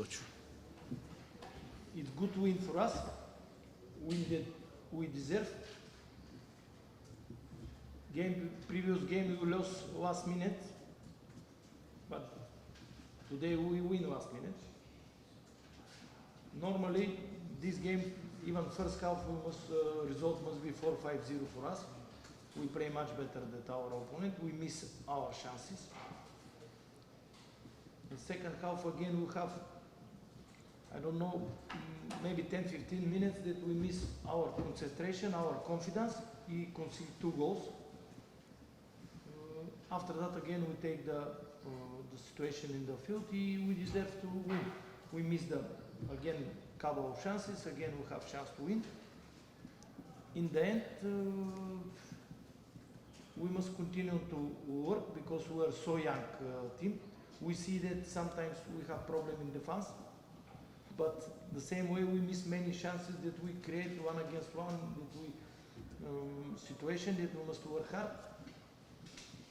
coach. It's good win for us. Win that we deserve. Game previous game we lost last minute, but today we win last minute. Normally this game, even first half, we must uh, result must be 4-5-0 for us. We play much better than our opponent. We miss our chances. The second half again we have I don't know, mm, maybe 10 15 minutes that we miss our concentration, our confidence. He conceded two goals. Uh, after that, again, we take the, uh, the situation in the field. He, we deserve to win. We miss the, again, couple of chances. Again, we have chance to win. In the end, uh, we must continue to work because we are so young uh, team. We see that sometimes we have problem in defense. But the same way we miss many chances that we create one against one, that we um, situation that we must work hard.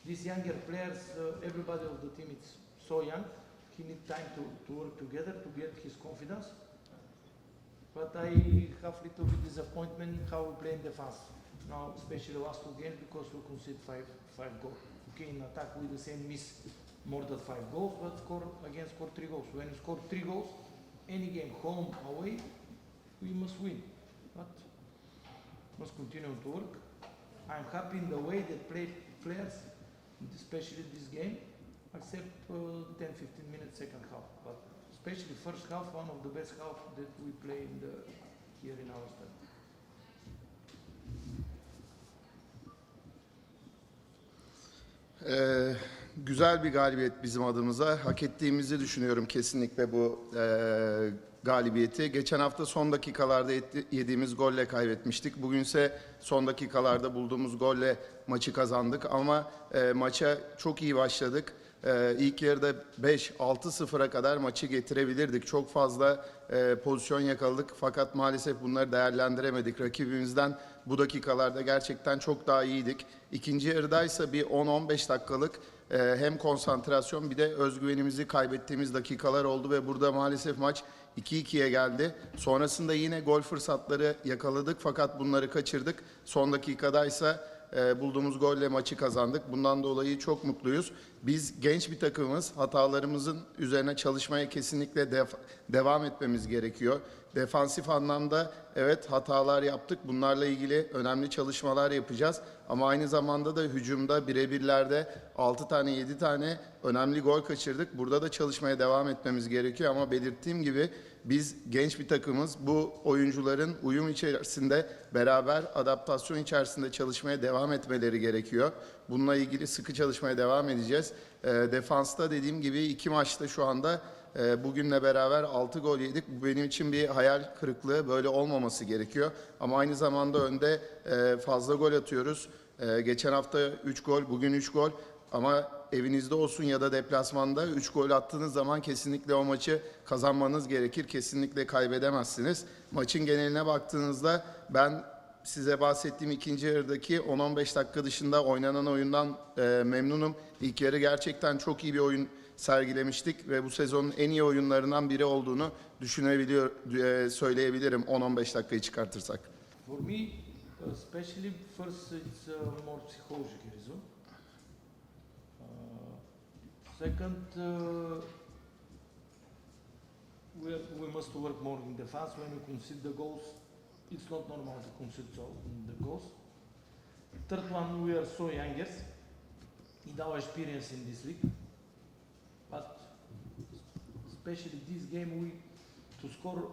These younger players, uh, everybody of the team is so young. He need time to, to work together to get his confidence. But I have little bit disappointment how we play in defense. Now, especially last two games because we concede five five goals. Okay, in attack we the same miss more than five goals, but score again score three goals. When you score three goals, any game, home, away, we must win. But must continue to work. I'm happy in the way that play players, especially this game, except uh, 10, 15 minutes second half. But especially first half, one of the best half that we play in the here in our stadium. Ee, güzel bir galibiyet bizim adımıza. Hak ettiğimizi düşünüyorum kesinlikle bu e, galibiyeti. Geçen hafta son dakikalarda etti- yediğimiz golle kaybetmiştik. Bugünse son dakikalarda bulduğumuz golle maçı kazandık. Ama e, maça çok iyi başladık. Ee, ilk yarıda 5-6-0'a kadar maçı getirebilirdik. Çok fazla e, pozisyon yakaladık fakat maalesef bunları değerlendiremedik. Rakibimizden bu dakikalarda gerçekten çok daha iyiydik. İkinci yarıdaysa bir 10-15 dakikalık e, hem konsantrasyon bir de özgüvenimizi kaybettiğimiz dakikalar oldu ve burada maalesef maç 2-2'ye geldi. Sonrasında yine gol fırsatları yakaladık fakat bunları kaçırdık. Son dakikadaysa e, bulduğumuz golle maçı kazandık. Bundan dolayı çok mutluyuz. Biz genç bir takımımız. Hatalarımızın üzerine çalışmaya kesinlikle devam etmemiz gerekiyor. Defansif anlamda evet hatalar yaptık. Bunlarla ilgili önemli çalışmalar yapacağız. Ama aynı zamanda da hücumda birebirlerde 6 tane 7 tane önemli gol kaçırdık. Burada da çalışmaya devam etmemiz gerekiyor ama belirttiğim gibi biz genç bir takımız. Bu oyuncuların uyum içerisinde beraber adaptasyon içerisinde çalışmaya devam etmeleri gerekiyor. Bununla ilgili sıkı çalışmaya devam edeceğiz. E, defansta dediğim gibi iki maçta şu anda e, bugünle beraber 6 gol yedik. Bu benim için bir hayal kırıklığı. Böyle olmaması gerekiyor. Ama aynı zamanda önde e, fazla gol atıyoruz. E, geçen hafta 3 gol, bugün 3 gol. Ama evinizde olsun ya da deplasmanda 3 gol attığınız zaman kesinlikle o maçı kazanmanız gerekir. Kesinlikle kaybedemezsiniz. Maçın geneline baktığınızda ben size bahsettiğim ikinci yarıdaki 10-15 dakika dışında oynanan oyundan e, memnunum. İlk yarı gerçekten çok iyi bir oyun sergilemiştik ve bu sezonun en iyi oyunlarından biri olduğunu düşünebiliyor, e, söyleyebilirim 10-15 dakikayı çıkartırsak. For me, uh, especially first, it's uh, more psychological reason. Uh, second, uh, we, we must work more in defense when we concede the goals. It's not normal to concede so the goals. Third one, we are so younger in our experience in this league. Especially this game, we to score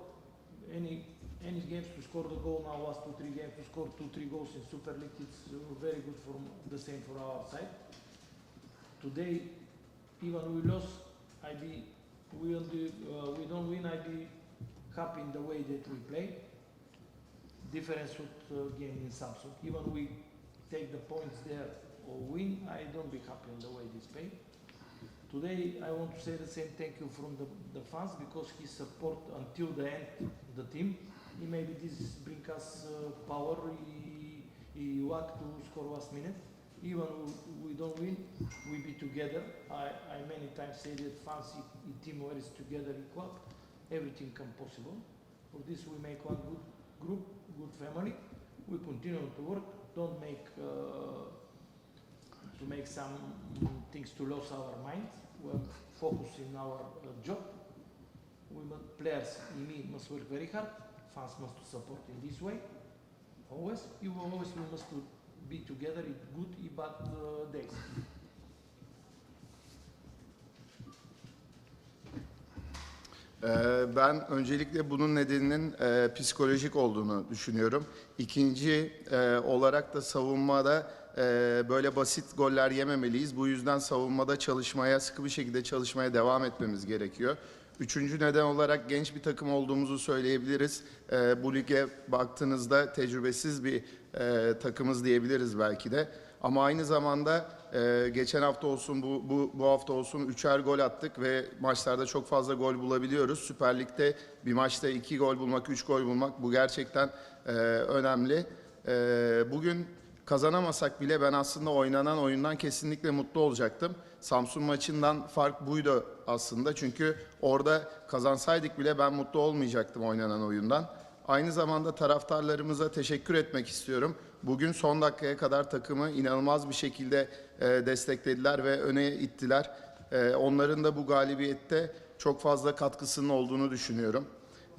any any games to score the goal now last two three games to score two three goals in Super League it's uh, very good for the same for our side. Today, even we lost, I be we only uh, we don't win. I be happy in the way that we play. Difference with uh, game in Samsung. Even we take the points there or win, I don't be happy in the way this play. Today, I want to say the same thank you from the, the fans because he support until the end the team. He maybe this bring us uh, power. He, work to score last minute. Even we, don't win, we be together. I, I many times say that fans i team where is together equal. everything come possible. For this, we make one good group, good family. We continue to work. Don't make uh, to make some things to lose our mind. We're focused in our uh, job. We players me must work very hard. Fans must support in this way. Always, you always we must be together in good and bad uh, days. Ben öncelikle bunun nedeninin e, psikolojik olduğunu düşünüyorum. İkinci e, olarak da savunmada e, böyle basit goller yememeliyiz. Bu yüzden savunmada çalışmaya, sıkı bir şekilde çalışmaya devam etmemiz gerekiyor. Üçüncü neden olarak genç bir takım olduğumuzu söyleyebiliriz. E, bu lige baktığınızda tecrübesiz bir e, takımız diyebiliriz belki de. Ama aynı zamanda e, geçen hafta olsun bu, bu, bu hafta olsun üçer gol attık ve maçlarda çok fazla gol bulabiliyoruz. Süper Lig'de bir maçta iki gol bulmak, üç gol bulmak bu gerçekten e, önemli. E, bugün kazanamasak bile ben aslında oynanan oyundan kesinlikle mutlu olacaktım. Samsun maçından fark buydu aslında. Çünkü orada kazansaydık bile ben mutlu olmayacaktım oynanan oyundan. Aynı zamanda taraftarlarımıza teşekkür etmek istiyorum. Bugün son dakikaya kadar takımı inanılmaz bir şekilde e, desteklediler ve öne ittiler. E, onların da bu galibiyette çok fazla katkısının olduğunu düşünüyorum.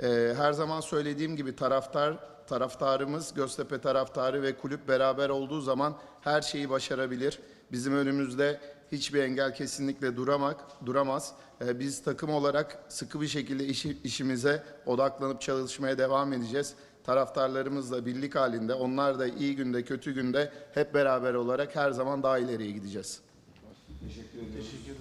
E, her zaman söylediğim gibi taraftar taraftarımız, Göztepe taraftarı ve kulüp beraber olduğu zaman her şeyi başarabilir. Bizim önümüzde hiçbir engel kesinlikle duramak duramaz. E, biz takım olarak sıkı bir şekilde iş, işimize odaklanıp çalışmaya devam edeceğiz. Taraftarlarımızla birlik halinde onlar da iyi günde kötü günde hep beraber olarak her zaman daha ileriye gideceğiz. Teşekkür ederim. Teşekkür ederim.